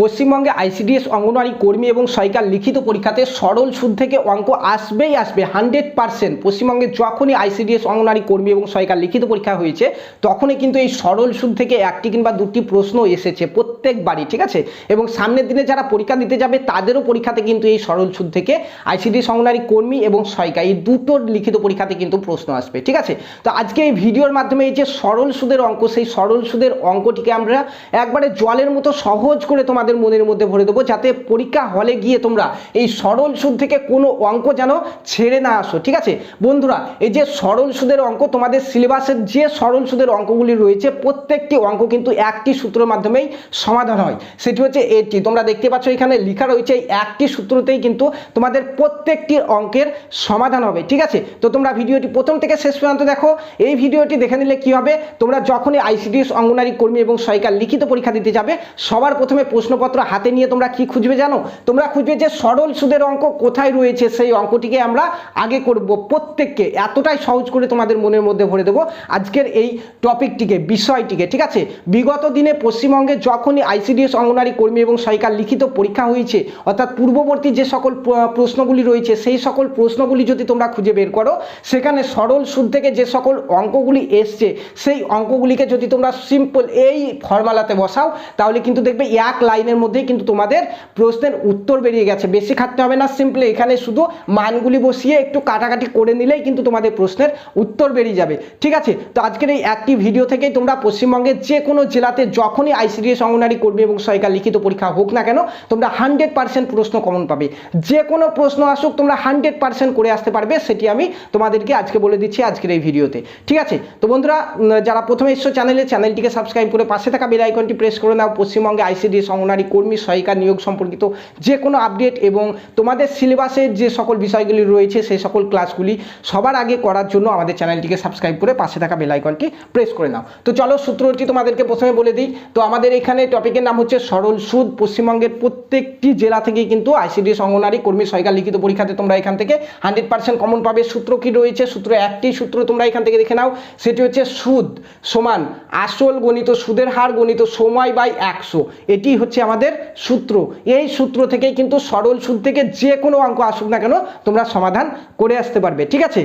পশ্চিমবঙ্গে আইসিডিএস অঙ্গনওয়াড়ি কর্মী এবং সরকার লিখিত পরীক্ষাতে সরল সুদ থেকে অঙ্ক আসবেই আসবে হান্ড্রেড পার্সেন্ট পশ্চিমবঙ্গে যখনই আইসিডিএস অঙ্গনওয়াড়ি কর্মী এবং সরকার লিখিত পরীক্ষা হয়েছে, তখনই কিন্তু এই সরল সুদ থেকে একটি কিংবা দুটি প্রশ্ন এসেছে প্রত্যেকবারই, ঠিক আছে? এবং সামনের দিনে যারা পরীক্ষা দিতে যাবে, তাদেরও পরীক্ষাতে কিন্তু এই সরল সুদ থেকে আইসিডিএস অঙ্গনওয়াড়ি কর্মী এবং সরকার এই দুটোর লিখিত পরীক্ষাতে কিন্তু প্রশ্ন আসবে, ঠিক আছে? তো আজকে এই ভিডিওর মাধ্যমে এই যে সরল সুদের অঙ্ক, সেই সরল সুদের অঙ্কটিকে আমরা একবারে জলের মতো সহজ করে তোমাদের মনের মধ্যে ভরে দেবো, যাতে পরীক্ষা হলে গিয়ে তোমরা এই সরল সুদ থেকে কোনো অঙ্ক যেন ছেড়ে না আসো, ঠিক আছে? বন্ধুরা, এই যে সরল সুদের অঙ্ক, তোমাদের সিলেবাসের যে সরল সুদের অঙ্কগুলি রয়েছে, প্রত্যেকটি অঙ্ক কিন্তু একটি সূত্রের মাধ্যমেই সমাধান হয়। সেটি হচ্ছে এটি, তোমরা দেখতে পাচ্ছ এখানে লেখা রয়েছে, এই একটি সূত্রতেই কিন্তু তোমাদের প্রত্যেকটি অঙ্কের সমাধান হবে, ঠিক আছে? তো তোমরা ভিডিওটি প্রথম থেকে শেষ পর্যন্ত দেখো, এই ভিডিওটি দেখে নিলে কি হবে? তোমরা যখনই আইসিডিএস অঙ্গনারী কর্মী এবং সরকার লিখিত পরীক্ষা দিতে যাবে, সবার প্রথমে প্রশ্নপত্র হাতে নিয়ে তোমরা কি খুঁজবে জানো? তোমরা খুঁজবে যে সরল সুদের অঙ্ক কোথায় রয়েছে, সেই অঙ্কটিকে আমরা আগে করব। প্রত্যেককে এতটাই সহজ করে তোমাদের মনের মধ্যে ভরে দেবো আজকের এই টপিকটিকে, বিষয়টিকে, ঠিক আছে? বিগত দিনে পশ্চিমবঙ্গে যখনই আইসিডিএস অঙ্গনারী কর্মী এবং সরকার লিখিত পরীক্ষা হয়েছে, অর্থাৎ পূর্ববর্তী যে সকল প্রশ্নগুলি রয়েছে, সেই সকল প্রশ্নগুলি যদি তোমরা খুঁজে বের করো, সেখানে সরল সুদ থেকে যে সকল অঙ্কগুলি এসছে, সেই অঙ্কগুলিকে যদি তোমরা সিম্পল এই ফর্মালাতে বসাও, তাহলে কিন্তু দেখবে এক লাইনের মধ্যেই কিন্তু তোমাদের প্রশ্নের উত্তর বেরিয়ে গেছে। বেশি খাটতে হবে না সিম্পলি এখানে শুধু মানগুলি বসিয়ে একটু কাটাকাটি করে নিলেই কিন্তু তোমাদের প্রশ্নের উত্তর বেরিয়ে যাবে। ঠিক আছে? তো আজকের এই একটি ভিডিও থেকেই তোমরা পশ্চিমবঙ্গের যে কোনো জেলাতে যখনই আইসিডিএস অঙ্গনারী কর্মী এবং সরকার লিখিত পরীক্ষা হোক না কেন, তোমরা হান্ড্রেড পার্সেন্ট প্রশ্ন কমন পাবে। যে কোনো প্রশ্ন আসুক, তোমরা হান্ড্রেড পার্সেন্ট করে আসতে পারবে, সেটি আমি তোমাদেরকে আজকে বলে দিচ্ছি আজকের এই ভিডিওতে ঠিক আছে? তো বন্ধুরা যারা প্রথমে এসছো চ্যানেলে চ্যানেলটিকে সাবস্ক্রাইব করে পাশে থাকা বেল আইকনটি প্রেস করে নাও। পশ্চিমবঙ্গে আইসিডিএস অঙ্গনারী কর্মী, সহায়িকা নিয়োগ সম্পর্কিত যে কোনো আপডেট এবং তোমাদের সিলেবাসের যে সকল বিষয়গুলি রয়েছে, সেই সকল ক্লাসগুলি সবার আগে করার জন্য আমাদের চ্যানেলটিকে সাবস্ক্রাইব করে পাশে থাকা বেলাইকনটি প্রেস করে নাও। তো চলো সূত্রটি তোমাদেরকে প্রথমে বলে দিই। তো আমাদের এখানে টপিকের নাম হচ্ছে সরল সুদ। পশ্চিমবঙ্গের প্রত্যেকটি জেলা থেকেই কিন্তু আইসিডিএস অঙ্গনারী কর্মী, সহায়িকা, লিখিত পরীক্ষাতে তোমরা এখান থেকে হান্ড্রেড পার্সেন্ট কমন পাবে। সূত্র কি রয়েছে? সূত্র একটি সূত্র তোমরা এখান থেকে দেখে নাও। সেটি হচ্ছে সুদ সমান আসল গণিত সুদের হার গণিত সময় বাই একশো। এটি হচ্ছে আমাদের সূত্র। এই সূত্র থেকেই কিন্তু সরল সুদ থেকে যে কোনো অঙ্ক আসুক না কেন তোমরা সমাধান করে আসতে পারবে, ঠিক আছে?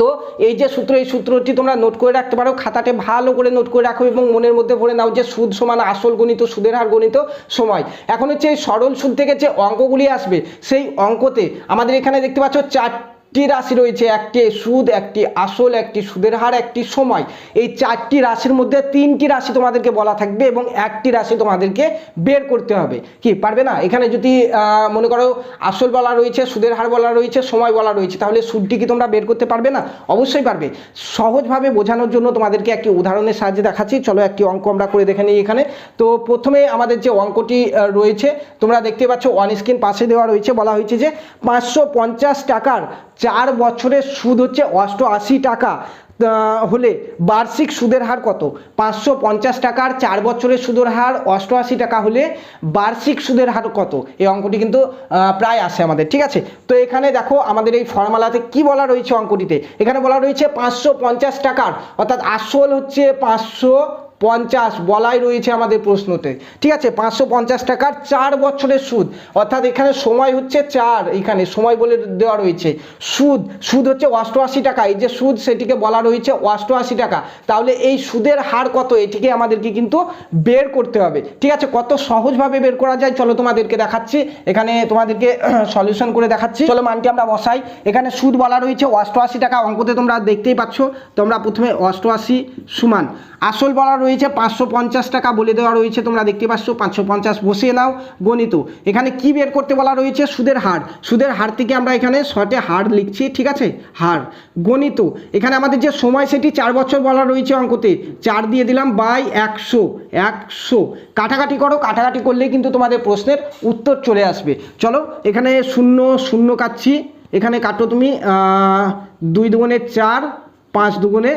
তো এই যে সূত্র, এই সূত্রটি তোমরা নোট করে রাখতে পারো, খাতাতে ভালো করে নোট করে রাখো এবং মনের মধ্যে ভরে নাও যে সুদ সমান আসল গণিত, সুদের হার গণিত সময়। এখন হচ্ছে এই সরল সুদ থেকে যে অঙ্কগুলি আসবে, সেই অঙ্কতে আমাদের এখানে দেখতে পাচ্ছ চার চারটি রাশি রয়েছে, একটি সুদ, একটি আসল, একটি সুদের হার, একটি সময়। এই চারটি রাশির মধ্যে তিনটি রাশি তোমাদেরকে বলা থাকবে এবং একটি রাশি তোমাদেরকে বের করতে হবে। কি, পারবে না? এখানে যদি মনে করো আসল বলা রয়েছে, সুদের হার বলা রয়েছে, সময় বলা রয়েছে, তাহলে সুদটি কি তোমরা বের করতে পারবে না? অবশ্যই পারবে। সহজভাবে বোঝানোর জন্য তোমাদেরকে একটি উদাহরণের সাহায্যে দেখাচ্ছি। চলো একটি অঙ্ক আমরা করে দেখে নিই এখানে। তো প্রথমে আমাদের যে অঙ্কটি রয়েছে, তোমরা দেখতে পাচ্ছ অন স্ক্রিন পাশে দেওয়া রয়েছে। বলা হয়েছে যে পাঁচশো পঞ্চাশ টাকার চার বছরের সুদ হচ্ছে অষ্টআশি টাকা। হলে বার্ষিক সুদের হার কত? পাঁচশো পঞ্চাশ টাকার চার বছরের সুদের হার অষ্টআশি টাকা হলে বার্ষিক সুদের হার কত? এই অঙ্কটি কিন্তু প্রায় আসে আমাদের, ঠিক আছে? তো এখানে দেখো আমাদের এই ফর্মুলাতে কি বলা রয়েছে অঙ্কটিতে? এখানে বলা রয়েছে পাঁচশো পঞ্চাশ টাকার, অর্থাৎ আসল হচ্ছে পাঁচশো পঞ্চাশ বলাই রয়েছে আমাদের প্রশ্নতে। ঠিক আছে, পাঁচশো পঞ্চাশ টাকার চার বছরের সুদ। অর্থাৎ এখানে সময় হচ্ছে চার, এখানে সময় বলে দেওয়া রয়েছে। সুদ সুদ হচ্ছে অষ্টআশি টাকা। এই যে সুদ, সেটিকে বলা রয়েছে অষ্টআশি টাকা। তাহলে এই সুদের হার কত? এটিকে আমাদেরকে কিন্তু বের করতে হবে। ঠিক আছে, কত সহজভাবে বের করা যায়? চলো তোমাদেরকে দেখাচ্ছি। এখানে তোমাদেরকে সলিউশন করে দেখাচ্ছি। চলো মানটি আমরা বসাই। এখানে সুদ বলা রয়েছে অষ্টআশি টাকা। অঙ্কতে তোমরা দেখতেই পাচ্ছ, তোমরা প্রথমে অষ্টআশি সমান। আসল বলা রয়েছে পাঁচশো পঞ্চাশ টাকা বলে দেওয়া রয়েছে, তোমরা দেখতে পাচ্ছ, পাঁচশো পঞ্চাশ বসিয়ে নাও, গণিত। এখানে কি বের করতে বলা রয়েছে? সুদের হার। সুদের হার থেকে আমরা এখানে শর্টে হার লিখছি, ঠিক আছে? হার। গণিত। এখানে আমাদের যে সময় সেটি চার বছর বলা রয়েছে অঙ্কতে, চার দিয়ে দিলাম বাই একশো একশো। কাটাকাটি করো, কাটাকাটি করলেই কিন্তু তোমাদের প্রশ্নের উত্তর চলে আসবে। চলো, এখানে শূন্য শূন্য কাটছি। এখানে কাটো তুমি দুই দুগুণে চার, পাঁচ দুগুণে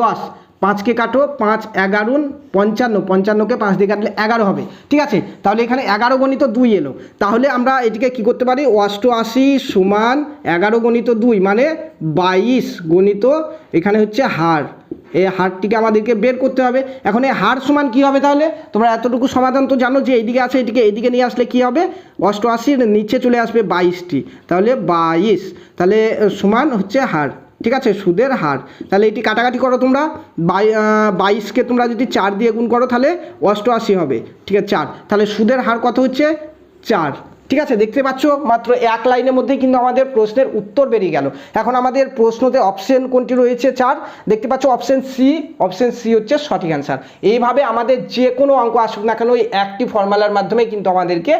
দশ। পাঁচকে কাটো, পাঁচ এগারোন, পঞ্চান্ন, পঞ্চান্নকে পাঁচ দিয়ে কাটলে এগারো হবে। ঠিক আছে? তাহলে এখানে এগারো গণিত দুই এলো। তাহলে আমরা এটিকে কি করতে পারি? অষ্টআশি সমান এগারো গণিত দুই মানে বাইশ গণিত এখানে হচ্ছে হার। এই হারটিকে আমাদেরকে বের করতে হবে। এখন এই হার সমান কি হবে তাহলে? তোমরা এতটুকু সমাধান তো জানো যে এইদিকে আছে এদিকে এইদিকে নিয়ে আসলে কি হবে? অষ্টআশির নিচে চলে আসবে বাইশটি। তাহলে বাইশ। তাহলে সমান হচ্ছে হার। ঠিক আছে? সুদের হার। তাহলে এটি কাটাকাটি করো তোমরা। বাই বাইশকে তোমরা যদি চার দিয়ে গুণ করো, তাহলে অষ্টআশি হবে। ঠিক আছে? চার। তাহলে সুদের হার কত হচ্ছে? চার। ঠিক আছে? দেখতে পাচ্ছ? মাত্র এক লাইনের মধ্যেই কিন্তু আমাদের প্রশ্নের উত্তর বেরিয়ে গেল। এখন আমাদের প্রশ্নতে অপশন কোনটি রয়েছে? চার। দেখতে পাচ্ছ? Option C. অপশন সি হচ্ছে সঠিক অ্যান্সার। এইভাবে আমাদের যে কোনো অঙ্ক আসুক না কেন ওই একটি ফর্মুলার মাধ্যমে কিন্তু আমাদেরকে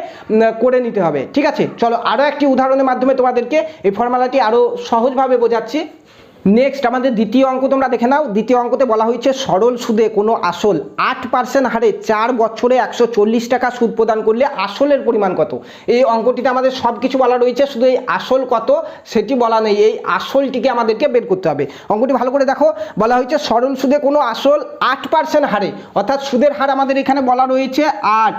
করে নিতে হবে। ঠিক আছে? চলো আরও একটি উদাহরণের মাধ্যমে তোমাদেরকে এই ফর্মুলাটি আরও সহজভাবে বোঝাচ্ছি। নেক্সট আমাদের দ্বিতীয় অঙ্ক তোমরা দেখে নাও। দ্বিতীয় অঙ্কতে বলা হয়েছে, সরল সুদে কোনো আসল আট পার্সেন্ট হারে চার বছরে একশো চল্লিশ টাকা সুদ প্রদান করলে আসলের পরিমাণ কত? এই অঙ্কটিতে আমাদের সব কিছু বলা রয়েছে, শুধু এই আসল কত সেটি বলা নেই, এই আসলটিকে আমাদেরকে বের করতে হবে। অঙ্কটি ভালো করে দেখো, বলা হয়েছে, সরল সুদে কোনো আসল আট পার্সেন্ট হারে, অর্থাৎ সুদের হার আমাদের এখানে বলা রয়েছে আট।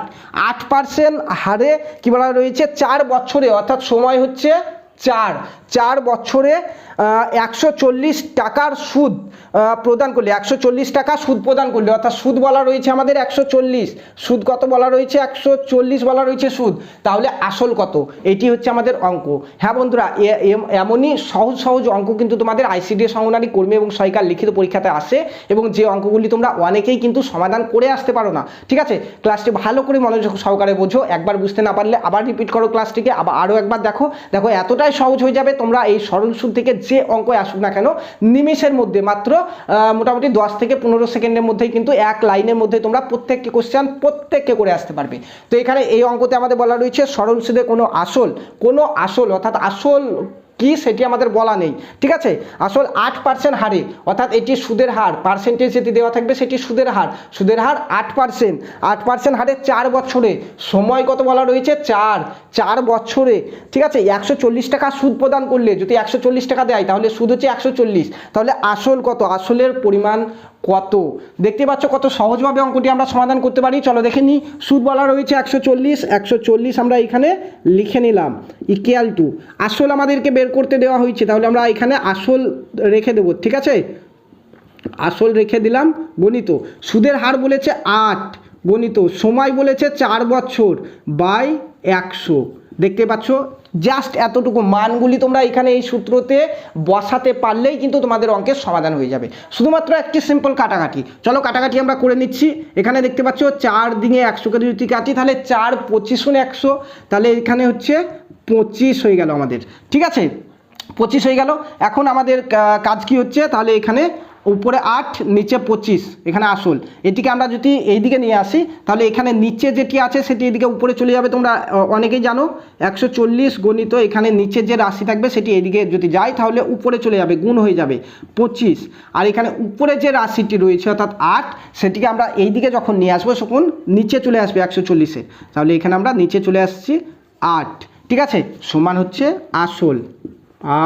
আট পার্সেন্ট হারে কি বলা রয়েছে? চার বছরে, অর্থাৎ সময় হচ্ছে চার চার বছরে একশো চল্লিশ টাকার সুদ প্রদান করলে, একশো চল্লিশ টাকা সুদ প্রদান করলে, অর্থাৎ সুদ বলা রয়েছে আমাদের একশো চল্লিশ, সুদ কত বলা রয়েছে? একশো চল্লিশ বলা রয়েছে সুদ। তাহলে আসল কত? এটি হচ্ছে আমাদের অঙ্ক। হ্যাঁ বন্ধুরা এম- এমনই সহজ সহজ অঙ্ক কিন্তু তোমাদের আইসিডিএস অঙ্গনারী কর্মী এবং সরকার লিখিত পরীক্ষাতে আসে এবং যে অঙ্কগুলি তোমরা অনেকেই কিন্তু সমাধান করে আসতে পারো না। ঠিক আছে? ক্লাসটি ভালো করে মনোযোগ সহকারে বোঝো। একবার বুঝতে না পারলে আবার রিপিট করো ক্লাসটিকে। আবার আরও একবার দেখো। দেখো, এতটাই সহজ হয়ে যাবে। তোমরা এই সরল সুদ থেকে যে অঙ্কই আসুক না কেন, নিমেষের মধ্যে মাত্র মোটামুটি দশ থেকে পনেরো সেকেন্ডের মধ্যেই কিন্তু এক লাইনের মধ্যে তোমরা প্রত্যেককে কোশ্চেন প্রত্যেককে করে আসতে পারবে। তো এখানে এই অঙ্কতে আমাদের বলা রয়েছে, সরল সুদে কোনো আসল কোনো আসল অর্থাৎ আসল কি সেটি আমাদের বলা নেই, ঠিক আছে? আসল আট পার্সেন্ট হারে, অর্থাৎ এটি সুদের হার পার্সেন্টেজ যেটি দেওয়া থাকবে সেটি সুদের হার। সুদের হার আট পার্সেন্ট আট পার্সেন্ট হারে চার বছরে, সময় কত বলা রয়েছে? চার চার বছরে, ঠিক আছে? একশো চল্লিশ টাকা সুদ প্রদান করলে যদি একশো চল্লিশ টাকা দেয়, তাহলে সুদ হচ্ছে একশো চল্লিশ, তাহলে আসল কত? আসলের পরিমাণ কত? দেখতে পাচ্ছ কত সহজভাবে অঙ্কটি আমরা সমাধান করতে পারি। চলো দেখে নিই। সুদ বলা রয়েছে একশো চল্লিশ একশো চল্লিশ আমরা এখানে লিখে নিলাম। ইকুয়াল টু আসল আমাদেরকে বের করতে দেওয়া হয়েছে। তাহলে আমরা এখানে আসল রেখে দেবো, ঠিক আছে? আসল রেখে দিলাম, গণিত। সুদের হার বলেছে আট, গণিত। সময় বলেছে চার বছর, বাই একশো। দেখতে পাচ্ছ? জাস্ট এতটুকু মানগুলি তোমরা এখানে এই সূত্রতে বসাতে পারলেই কিন্তু তোমাদের অঙ্কের সমাধান হয়ে যাবে। শুধুমাত্র একটি সিম্পল কাটাকাটি। চলো কাটাকাটি আমরা করে নিচ্ছি। এখানে দেখতে পাচ্ছ, চার দিনে একশোকে যদি কাটি, তাহলে চার পঁচিশ একশো। তাহলে এখানে হচ্ছে পঁচিশ হয়ে গেল আমাদের। ঠিক আছে? পঁচিশ হয়ে গেল। এখন আমাদের কাজ কি হচ্ছে? তাহলে এখানে উপরে আট, নিচে পঁচিশ। এখানে আসল এটিকে আমরা যদি এইদিকে নিয়ে আসি, তাহলে এখানে নিচে যেটি আছে, সেটি এদিকে উপরে চলে যাবে। তোমরা অনেকেই জানো, একশো চল্লিশ গণিত এখানে নিচে যে রাশি থাকবে, সেটি এদিকে যদি যায় তাহলে উপরে চলে যাবে, গুণ হয়ে যাবে পঁচিশ। আর এখানে উপরে যে রাশিটি রয়েছে, অর্থাৎ আট, সেটিকে আমরা এইদিকে যখন নিয়ে আসব, তখন নিচে চলে আসবে একশো চল্লিশে। তাহলে এখানে আমরা নিচে চলে আসছি আট। ঠিক আছে? সমান হচ্ছে আসল।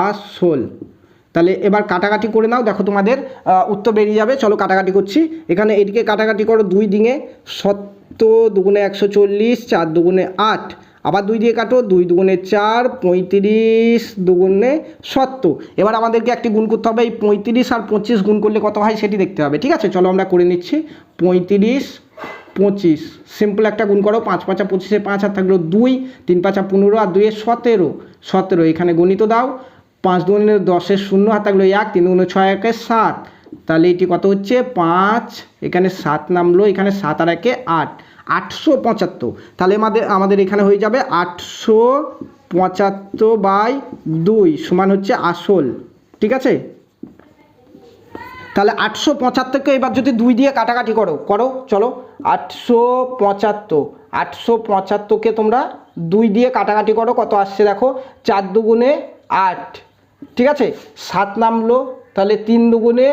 আসল। তাহলে এবার কাটাকাটি করে নাও, দেখো তোমাদের উত্তর বেরিয়ে যাবে, চলো কাটাকাটি করছি। এখানে এদিকে কাটাকাটি করো, দুই দিনে সত্তর দুগুণে একশো চল্লিশ, চার দুগুণে আট, আবার দুই দিয়ে কাটো, দুই দুগুণে চার, পঁয়ত্রিশ দুগুণে সত্তর। এবার আমাদেরকে একটি গুণ করতে হবে, এই পঁয়ত্রিশ আর পঁচিশ গুণ করলে কত হয় সেটি দেখতে হবে, ঠিক আছে? চলো আমরা করে নিচ্ছি, পঁয়ত্রিশ, পঁচিশ, সিম্পল একটা গুণ করো, পাঁচ পাঁচা পঁচিশে পাঁচ, আর থাকল দুই, তিন পাঁচা পনেরো, আর দুইয়ে সতেরো সতেরো, এখানে গণিত দাও। পাঁচ দুগুণে দশের শূন্য, হাত থাকল এক, তিন দুগুণে ছয় একে সাত। তাহলে এটি কত হচ্ছে? পাঁচ। এখানে সাত নামলো, এখানে সাত আর একে আট। আটশো পঁচাত্তর। তাহলে আমাদের আমাদের এখানে হয়ে যাবে আটশো পঁচাত্তর বাই দুই সমান হচ্ছে আসল। ঠিক আছে? তাহলে আটশো পঁচাত্তরকে এবার যদি দুই দিয়ে কাটাকাটি করো করো, চলো। আটশো পঁচাত্তর। আটশো পঁচাত্তরকে তোমরা দুই দিয়ে কাটাকাটি করো, কত আসছে দেখো? চার দুগুণে আট। ঠিক আছে? সাত নামলো, তাহলে তিন দুগুণে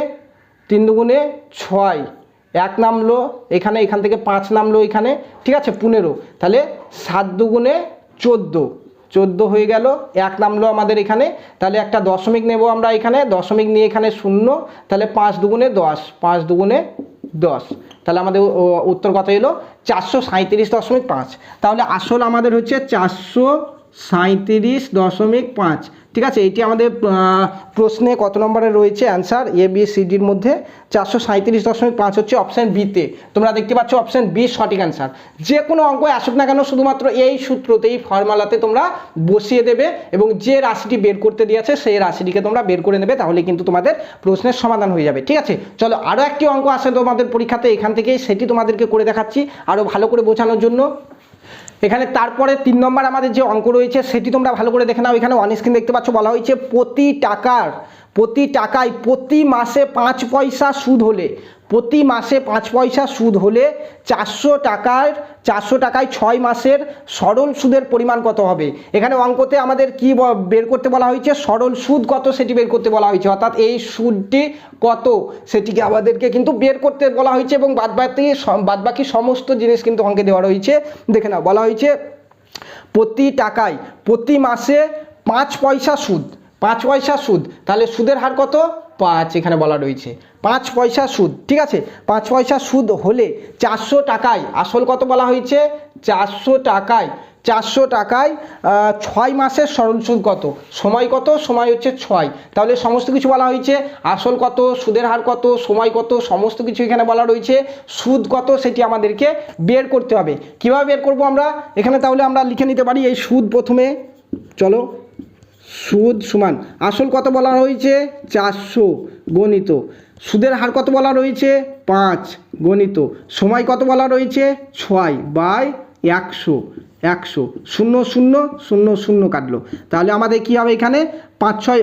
তিন দুগুণে ছয়। এক নামলো, এখানে, এখান থেকে পাঁচ নামলো এখানে, ঠিক আছে? পনেরো। তাহলে সাত দুগুণে চোদ্দ। চোদ্দ হয়ে গেল, এক নামলো আমাদের এখানে। তাহলে একটা দশমিক নেব আমরা এখানে, দশমিক নিয়ে এখানে শূন্য। তাহলে পাঁচ দুগুণে দশ, পাঁচ দুগুণে দশ। তাহলে আমাদের উত্তর কত এলো? চারশো সাঁইত্রিশ দশমিক পাঁচ। তাহলে আসল আমাদের হচ্ছে চারশো সাঁইত্রিশ দশমিক পাঁচ। ঠিক আছে, এটি আমাদের প্রশ্নে কত নম্বরে রয়েছে অ্যান্সার এ বি সি ডির মধ্যে চারশো সাঁইত্রিশ দশমিক পাঁচ হচ্ছে অপশান বিতে তোমরা দেখতে পাচ্ছ অপশান বি সঠিক অ্যান্সার যে কোনো অঙ্ক আসুক না কেন, শুধুমাত্র এই সূত্রতে এই ফর্মালাতে তোমরা বসিয়ে দেবে এবং যে রাশিটি বের করতে দিয়েছে, সেই রাশিটিকে তোমরা বের করে নেবে, তাহলে কিন্তু তোমাদের প্রশ্নের সমাধান হয়ে যাবে। ঠিক আছে, চলো আরও একটি অঙ্ক আসে তোমাদের পরীক্ষাতে, এখান থেকেই সেটি তোমাদেরকে করে দেখাচ্ছি আরও ভালো করে বোঝানোর জন্য। এখানে তারপরে তিন নম্বর আমাদের যে অঙ্ক রয়েছে, সেটি তোমরা ভালো করে দেখে নাও। এখানে অন স্ক্রিন দেখতে পাচ্ছ বলা হয়েছে প্রতি টাকার, প্রতি টাকায় প্রতি মাসে পাঁচ পয়সা সুদ হলে প্রতি মাসে পাঁচ পয়সা সুদ হলে চারশো টাকার, চারশো টাকায় ছয় মাসের সরল সুদের পরিমাণ কত হবে? এখানে অঙ্কতে আমাদের কি বের করতে বলা হয়েছে? সরল সুদ কত সেটি বের করতে বলা হয়েছে। অর্থাৎ এই সুদটি কত সেটিকে আমাদেরকে কিন্তু বের করতে বলা হয়েছে এবং বাদবাকি বাদবাকি সমস্ত জিনিস কিন্তু অঙ্কে দেওয়া রয়েছে। দেখে নাও, বলা হয়েছে প্রতি টাকায়, প্রতি মাসে পাঁচ পয়সা সুদ, পাঁচ পয়সা সুদ। তাহলে সুদের হার কত? পাঁচ এখানে বলা রয়েছে। পাঁচ পয়সা সুদ, ঠিক আছে? পাঁচ পয়সা সুদ হলে চারশো টাকায়, আসল কত বলা হয়েছে? চারশো টাকায় চারশো টাকায় ছয় মাসের সরল সুদ কত? সময় কত? সময় হচ্ছে ছয়। তাহলে সমস্ত কিছু বলা হয়েছে। আসল কত? সুদের হার কত? সময় কত? সমস্ত কিছু এখানে বলা রয়েছে। সুদ কত? সেটি আমাদেরকে বের করতে হবে। কীভাবে বের করব আমরা? এখানে তাহলে আমরা লিখে নিতে পারি এই সুদ প্রথমে। চলো। সুদ সমান। আসল কত বলা রয়েছে? চারশো গণিত। সুদের হার কত বলা রয়েছে? পাঁচ গণিত। সময় কত বলা রয়েছে? ছয় বাই একশো একশো। শূন্য শূন্য শূন্য শূন্য কাটলো। তাহলে আমাদের কী হবে এখানে? পাঁচ, ছয়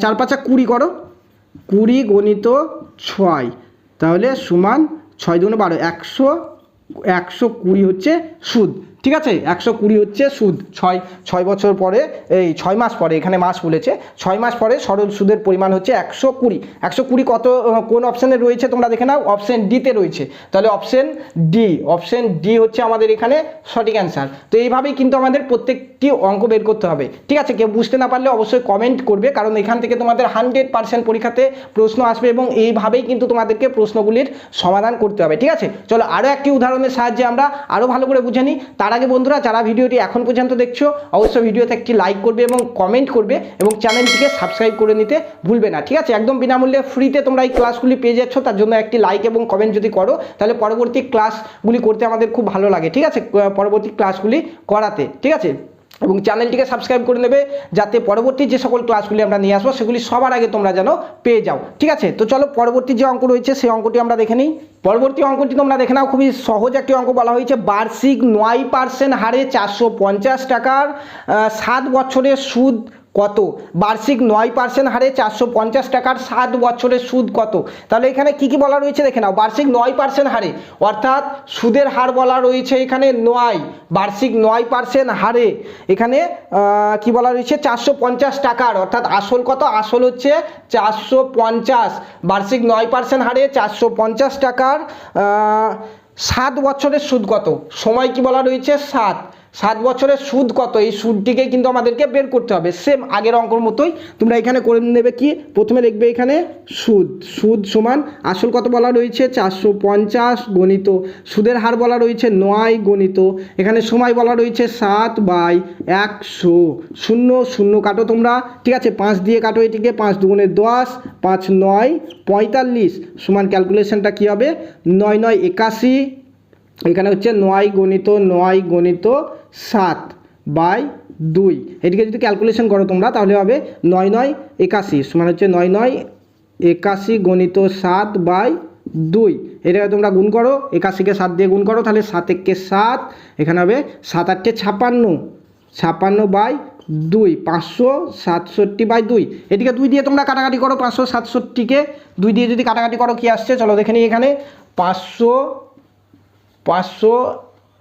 চার, পাঁচা কুড়ি করো। কুড়ি গণিত ছয়। তাহলে সমান ছয় দুগুণে বারো। একশো একশো কুড়ি হচ্ছে সুদ। ঠিক আছে? একশো কুড়ি হচ্ছে সুদ। ছয় ছয় বছর পরে, এই ছয় মাস পরে, এখানে মাস বলেছে, ছয় মাস পরে সরল সুদের পরিমাণ হচ্ছে একশো কুড়ি। একশো কুড়ি কত, কোন অপশানে রয়েছে তোমরা দেখে নাও? অপশান ডিতে রয়েছে। তাহলে অপশান ডি অপশান ডি হচ্ছে আমাদের এখানে সঠিক অ্যান্সার তো এইভাবেই কিন্তু আমাদের প্রত্যেকটি অঙ্ক বের করতে হবে। ঠিক আছে? কেউ বুঝতে না পারলে অবশ্যই কমেন্ট করবে, কারণ এখান থেকে তোমাদের হান্ড্রেড পার্সেন্ট পরীক্ষাতে প্রশ্ন আসবে এবং এইভাবেই কিন্তু তোমাদেরকে প্রশ্নগুলির সমাধান করতে হবে। ঠিক আছে? চলো আরও একটি উদাহরণের সাহায্যে আমরা আরও ভালো করে বুঝে নিই। তার আগে বন্ধুরা যারা ভিডিওটি এখন পর্যন্ত দেখছ, অবশ্যই ভিডিওতে একটি লাইক করবে এবং কমেন্ট করবে এবং চ্যানেলটিকে সাবস্ক্রাইব করে নিতে ভুলবে না, ঠিক আছে? একদম বিনামূল্যে ফ্রিতে তোমরা এই ক্লাসগুলি পেয়ে যাচ্ছ, তার জন্য একটি লাইক এবং কমেন্ট যদি করো, তাহলে পরবর্তী ক্লাসগুলি করতে আমাদের খুব ভালো লাগে, ঠিক আছে? পরবর্তী ক্লাসগুলি করাতে, ঠিক আছে? এবং চ্যানেলটিকে সাবস্ক্রাইব করে নেবে যাতে পরবর্তী যে সকল ক্লাসগুলি আমরা নিয়ে আসব, সেগুলি সবার আগে তোমরা যেন পেয়ে যাও। ঠিক আছে? তো চলো পরবর্তী যে অঙ্ক রয়েছে, সেই অঙ্কটি আমরা দেখে নিই। পরবর্তী অঙ্কটি তোমরা দেখে নাও, খুবই সহজ একটি অঙ্ক বলা হয়েছে। বার্ষিক নয় পার্সেন্ট হারে চারশো পঞ্চাশ টাকার সাত বছরের সুদ কত? বার্ষিক নয় পার্সেন্ট হারে চারশো পঞ্চাশ টাকার সাত বছরের সুদ কত? তাহলে এখানে কি কি বলা রয়েছে দেখে নাও। বার্ষিক নয় পার্সেন্ট হারে, অর্থাৎ সুদের হার বলা রয়েছে এখানে নয়। বার্ষিক নয় পার্সেন্ট হারে এখানে কি বলা রয়েছে? চারশো পঞ্চাশ টাকার, অর্থাৎ আসল কত? আসল হচ্ছে চারশো পঞ্চাশ। বার্ষিক নয় পার্সেন্ট হারে চারশো পঞ্চাশ টাকার সাত বছরের সুদ কত? সময় কি বলা রয়েছে? সাত। সাত বছরের সুদ কত? এই সুদটিকে কিন্তু আমাদেরকে বের করতে হবে। সেম আগের অঙ্কর মতোই তোমরা এখানে করে নেবে কি? প্রথমে লিখবে এখানে সুদ। সুদ সমান আসল কত বলা রয়েছে? চারশো পঞ্চাশ গণিত। সুদের হার বলা রয়েছে নয় গণিত। এখানে সময় বলা রয়েছে সাত বাই একশো। শূন্য শূন্য কাটো তোমরা। ঠিক আছে, পাঁচ দিয়ে কাটো এটিকে। পাঁচ দুগুণে দশ, পাঁচ নয়, পঁয়তাল্লিশ। সমান ক্যালকুলেশনটা কী হবে? নয় নয়, একাশি। এখানে হচ্ছে নয় গণিত নয় গণিত। সাত বাই দুই। এটিকে যদি ক্যালকুলেশন করো তোমরা, তাহলে হবে নয় নয় একাশি, সমান হচ্ছে নয় নয় একাশি গণিত সাত বাই দুই। এটাকে তোমরা গুণ করো, একাশিকে সাত দিয়ে গুণ করো, তাহলে সাত একে সাত, এখানে হবে সাত আটকে ছাপান্ন। ছাপান্ন বাই দুই, পাঁচশো সাতষট্টি বাই দুই। এটিকে দুই দিয়ে তোমরা কাটাকাটি করো, পাঁচশো সাতষট্টিকে। দুই দিয়ে যদি কাটাকাটি করো, কি আসছে? চলো দেখে নিই এখানে। পাঁচশো পাঁচশো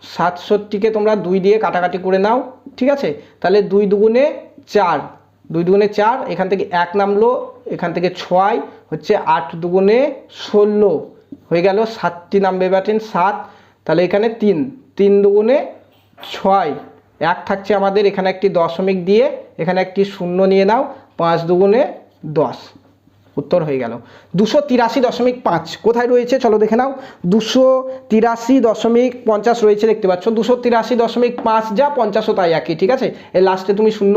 সাতষট্টিকে তোমরা দুই দিয়ে কাটাকাটি করে নাও, ঠিক আছে? তাহলে দুই দুগুণে চার, দুই দুগুণে চার, এখান থেকে এক নামলো, এখান থেকে ছয়, হচ্ছে আট দুগুণে ষোলো, হয়ে গেল সাতটি নামবে ব্যাটেন, সাত, তাহলে এখানে তিন তিন দুগুণে ছয়, এক থাকছে আমাদের, এখানে একটি দশমিক দিয়ে, এখানে একটি শূন্য নিয়ে নাও, পাঁচ দুগুণে দশ। উত্তর হয়ে গেল। দুশো তিরাশি দশমিক পাঁচ। কোথায় রয়েছে? চলো দেখে নাও। দুশো তিরাশি দশমিক পঞ্চাশ রয়েছে দেখতে পাচ্ছ। দুশো তিরাশি দশমিক পাঁচ যা পঞ্চাশও তাই একই, ঠিক আছে? এর লাস্টে তুমি শূন্য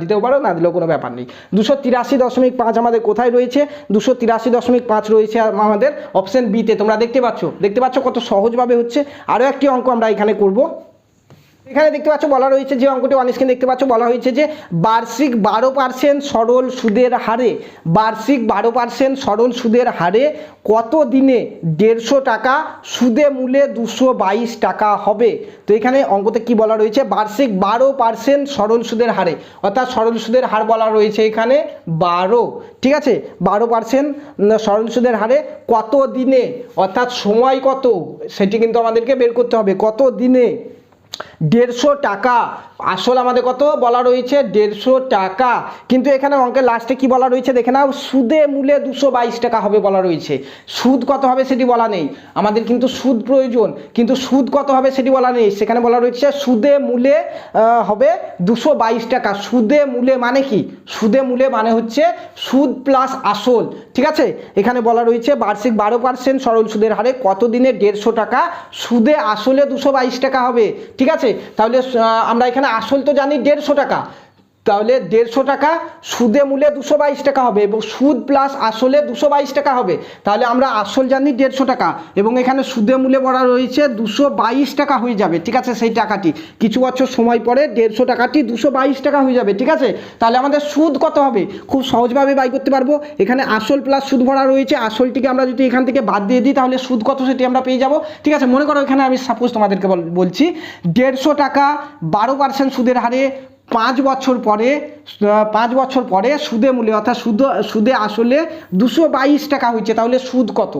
দিতেও পারো, না দিলেও কোনো ব্যাপার নেই। দুশো তিরাশি দশমিক পাঁচ আমাদের কোথায় রয়েছে? দুশো তিরাশি দশমিক পাঁচ রয়েছে আমাদের অপশন বিতে তোমরা দেখতে পাচ্ছ? দেখতে পাচ্ছ কত সহজভাবে হচ্ছে? আরও একটি অঙ্ক আমরা এখানে করব। এখানে দেখতে পাচ্ছ বলা রয়েছে যে অঙ্কটি অন দেখতে পাচ্ছ, বলা হয়েছে যে বার্ষিক বারো পার্সেন্ট সরল সুদের হারে, বার্ষিক বারো পার্সেন্ট সরল সুদের হারে কত দিনে দেড়শো টাকা, সুদে মূলে দুশো বাইশ টাকা হবে? তো এখানে অঙ্কতে কি বলা রয়েছে? বার্ষিক বারো পার্সেন্ট সরল সুদের হারে, অর্থাৎ সরল সুদের হার বলা রয়েছে এখানে বারো। ঠিক আছে? বারো পার্সেন্ট সরল সুদের হারে কত দিনে, অর্থাৎ সময় কত? সেটি কিন্তু আমাদেরকে বের করতে হবে। কত দিনে দেড়শো টাকা। আসল আমাদের কত বলা রয়েছে? দেড়শো টাকা। কিন্তু এখানে অঙ্কের লাস্টে কি বলা রয়েছে? দেখে নাও, সুদে মূলে দুশো বাইশ টাকা হবে বলা রয়েছে। সুদ কত হবে সেটি বলা নেই। আমাদের কিন্তু সুদ প্রয়োজন। কিন্তু সুদ কত হবে সেটি বলা নেই। সেখানে বলা রয়েছে, সুদে মূলে হবে দুশো বাইশ টাকা। সুদে মূলে মানে কি? সুদে মূলে মানে হচ্ছে সুদ প্লাস আসল। ঠিক আছে? এখানে বলা রয়েছে, বার্ষিক বারো পার্সেন্ট সরল সুদের হারে কত দিনে দেড়শো টাকা? সুদে আসলে দুশো বাইশ টাকা হবে। ঠিক আছে? তাহলে আমরা এখানে আসল তো জানি দেড়শো টাকা। তাহলে দেড়শো টাকা, সুদে মূলে দুশো বাইশ টাকা হবে এবং সুদ প্লাস আসলে দুশো বাইশ টাকা হবে। তাহলে আমরা আসল জানি দেড়শো টাকা এবং এখানে সুদে মূলে বলা রয়েছে দুশো বাইশ টাকা হয়ে যাবে, ঠিক আছে? সেই টাকাটি। কিছু বছর সময় পরে দেড়শো টাকাটি দুশো বাইশ টাকা হয়ে যাবে, ঠিক আছে? তাহলে আমাদের সুদ কত হবে? খুব সহজভাবে বাই করতে পারব। এখানে আসল প্লাস সুদ ভরা রয়েছে। আসলটিকে আমরা যদি এখান থেকে বাদ দিয়ে দিই, তাহলে সুদ কত সেটি আমরা পেয়ে যাব? ঠিক আছে? মনে করো এখানে আমি সাপোজ তোমাদেরকে বলছি, দেড়শো টাকা বারো পার্সেন্ট সুদের হারে পাঁচ বছর পরে পাঁচ বছর পরে সুদে মূল্যে, অর্থাৎ সুদ, সুদে আসলে দুশো বাইশ টাকা হয়েছে, তাহলে সুদ কত?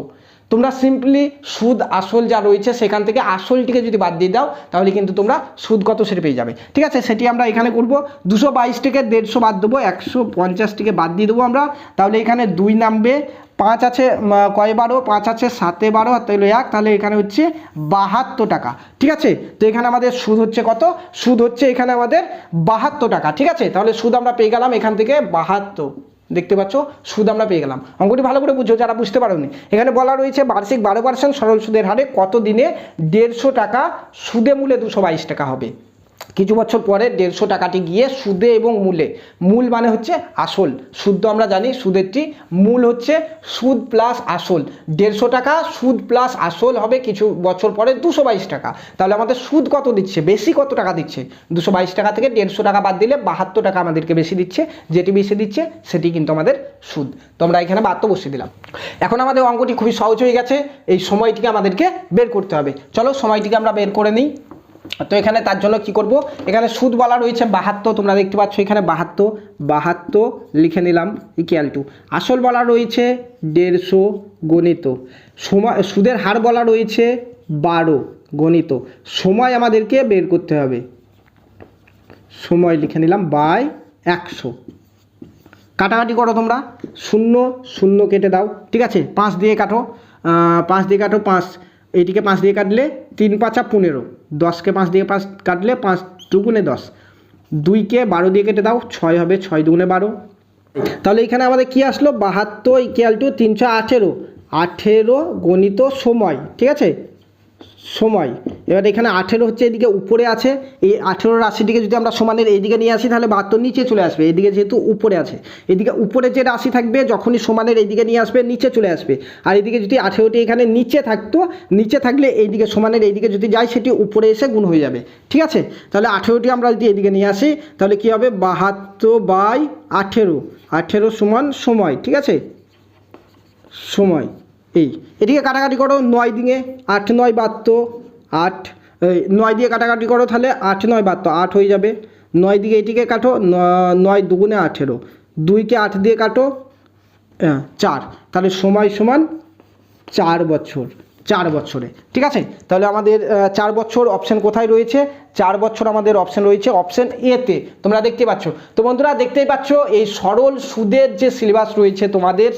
তোমরা সিম্পলি সুদ, আসল যা রয়েছে সেখান থেকে আসলটিকে যদি বাদ দিয়ে দাও, তাহলে কিন্তু তোমরা সুদ কত সেটা পেয়ে যাবে। ঠিক আছে? সেটি আমরা এখানে করব। দুশো বাইশটিকে দেড়শো বাদ দেবো, একশো পঞ্চাশটিকে বাদ দিয়ে দেবো আমরা। তাহলে এখানে দুই নামবে, পাঁচ আছে কয় বারো? পাঁচ আছে, সাতে বারো তাহলে এক। তাহলে এখানে হচ্ছে বাহাত্তর টাকা। ঠিক আছে? তো এখানে আমাদের সুদ হচ্ছে কত? সুদ হচ্ছে এখানে আমাদের বাহাত্তর টাকা। ঠিক আছে? তাহলে সুদ আমরা পেয়ে গেলাম এখান থেকে বাহাত্তর। দেখতে পাচ্ছ, সুদ আমরা পেয়ে গেলাম। অঙ্কটি ভালো করে বুঝো, যারা বুঝতে পারোনি। এখানে বলা রয়েছে, বার্ষিক বারো পার্সেন্ট সরল সুদের হারে কত দিনে দেড়শো টাকা সুদে মূলে দুশো বাইশ টাকা হবে? কিছু বছর পরে দেড়শো টাকাটি গিয়ে সুদে এবং মূলে। মূল মানে হচ্ছে আসল। সুদ তো আমরা জানি, সুদেরটি মূল হচ্ছে সুদ প্লাস আসল। দেড়শো টাকা, সুদ প্লাস আসল হবে কিছু বছর পরে দুশো বাইশ টাকা। তাহলে আমাদের সুদ কত দিচ্ছে? বেশি কত টাকা দিচ্ছে? দুশো বাইশ টাকা থেকে দেড়শো টাকা বাদ দিলে বাহাত্তর টাকা আমাদেরকে বেশি দিচ্ছে। যেটি বেশি দিচ্ছে, সেটি কিন্তু আমাদের সুদ। তো আমরা এখানে বাদ বসিয়ে দিলাম। এখন আমাদের অঙ্কটি খুবই সহজ হয়ে গেছে। এই সময়টিকে আমাদেরকে বের করতে হবে। চলো সময়টিকে আমরা বের করে নিই। তো এখানে তার জন্য কি করব? এখানে সুদ বলা রয়েছে বাহাত্তর, তোমরা দেখতে পাচ্ছ এখানে বাহাত্তর বাহাত্তর লিখে নিলাম ইকুয়াল টু আসল বলা রয়েছে দেড়শো গণিত। সময়, সুদের হার বলা রয়েছে বারো গণিত। সময় আমাদেরকে বের করতে হবে। সময় লিখে নিলাম বাই একশো। কাটাকাটি করো তোমরা। শূন্য শূন্য কেটে দাও। ঠিক আছে? পাঁচ দিয়ে কাটো। পাঁচ দিয়ে কাটো, পাঁচ। এইটিকে পাঁচ দিয়ে কাটলে তিন পাঁচা পনেরো। দশকে পাঁচ দিয়ে পাঁচ কাটলে পাঁচ দুগুণে দশ। দুইকে বারো দিয়ে কেটে দাও, ছয় হবে ছয় দুগুণে বারো। তাহলে এখানে আমাদের কি আসলো? বাহাত্তর ইকুয়াল টু তিনশো আঠেরো। আঠেরো গণিত সময়, ঠিক আছে? সময়। এবার এখানে আঠেরো হচ্ছে, এদিকে উপরে আছে। এই আঠেরো রাশিটিকে যদি আমরা সমানের এইদিকে নিয়ে আসি, তাহলে বাহাত্তর নিচে চলে আসবে। এদিকে যেহেতু উপরে আছে। এদিকে উপরে যে রাশি থাকবে, যখনই সমানের এইদিকে নিয়ে আসবে, নিচে চলে আসবে। আর এদিকে যদি আঠেরোটি এখানে নিচে থাকতো, নিচে থাকলে এইদিকে সমানের এইদিকে যদি যায়, সেটি উপরে এসে গুণ হয়ে যাবে। ঠিক আছে? তাহলে আঠেরোটি আমরা যদি এদিকে নিয়ে আসি, তাহলে কি হবে? বাহাত্তর বাই আঠেরো। আঠেরো সমান সময়। ঠিক আছে? সময়। এই। এদিকে কাটাকাটি করো, নয় দিনে আট, নয় বাহাত্তর, আট নয় দিয়ে কাটাকাটি করো তাহলে আট, নয় বাহাত্তর, আট হয়ে যাবে। নয় দিকে এটিকে কাটো নয় দুগুণে আঠেরো। দুইকে আট দিয়ে কাটো চার। তাহলে সময় সমান চার বছর। চার বছরে। ঠিক আছে? তাহলে আমাদের চার বছর অপশন কোথায় রয়েছে? চার বছর আমাদের অপশন রয়েছে অপশন এতে তোমরা দেখতে পাচ্ছ। তো বন্ধুরা, দেখতেই পাচ্ছ, এই সরল সুদের যে সিলেবাস রয়েছে তোমাদের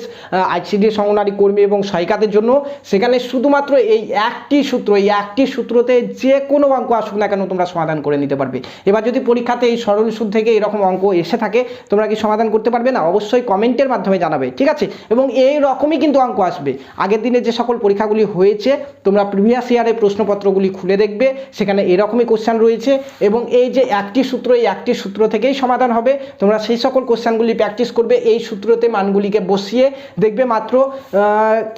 আইসিডি অঙ্গনারী কর্মী এবং সহায়িকাদের জন্য, সেখানে শুধুমাত্র এই একটি সূত্র, এই একটি সূত্রতে যে কোনো অঙ্ক আসুক না কেন তোমরা সমাধান করে নিতে পারবে। এবার যদি পরীক্ষাতে এই সরল সুদ থেকে এরকম অঙ্ক এসে থাকে, তোমরা কি সমাধান করতে পারবে? না, অবশ্যই কমেন্টের মাধ্যমে জানাবে। ঠিক আছে? এবং এই রকমই কিন্তু অঙ্ক আসবে। আগের দিনে যে সকল পরীক্ষাগুলি হয়েছে তোমরা প্রিভিয়াস ইয়ারের প্রশ্নপত্রগুলি খুলে দেখবে, সেখানে এরকমই কোশ্চেন রয়েছে এবং এই যে একটি সূত্র, এই একটি সূত্র থেকেই সমাধান হবে। তোমরা সেই সকল কোশ্চেনগুলি প্র্যাকটিস করবে, এই সূত্রতে মানগুলিকে বসিয়ে দেখবে মাত্র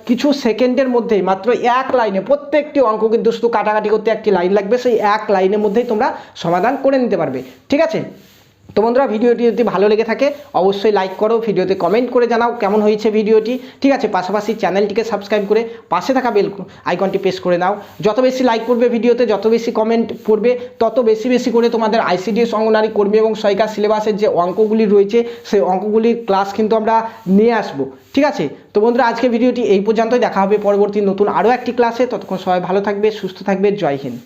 কিছু সেকেন্ডের মধ্যেই, মাত্র এক লাইনে, প্রত্যেকটি অঙ্ক কিন্তু শুধু কাটাকাটি করতে একটি লাইন লাগবে, সেই এক লাইনের মধ্যেই তোমরা সমাধান করে নিতে পারবে। ঠিক আছে? তো বন্ধুরা, ভিডিওটি যদি ভালো লেগে থাকে, অবশ্যই লাইক করো, ভিডিওতে কমেন্ট করে জানাও কেমন হয়েছে ভিডিওটি। ঠিক আছে, পাশাপাশি চ্যানেলটিকে সাবস্ক্রাইব করে পাশে থাকা বেল আইকনটি প্রেস করে নাও। যত বেশি লাইক করবে ভিডিওতে, যত বেশি কমেন্ট পড়বে, তত বেশি বেশি করে তোমাদের আইসিডিএস অঙ্গনারী কর্মী এবং সহায়িকা সিলেবাসের যে অঙ্কগুলি রয়েছে সেই অঙ্কগুলির ক্লাস কিন্তু আমরা নিয়ে আসব। ঠিক আছে? তো বন্ধুরা আজকে ভিডিওটি এই পর্যন্তই। দেখা হবে পরবর্তী নতুন আরও একটি ক্লাসে ততক্ষণ সবাই ভালো থাকবে, সুস্থ থাকবে। জয় হিন্দ।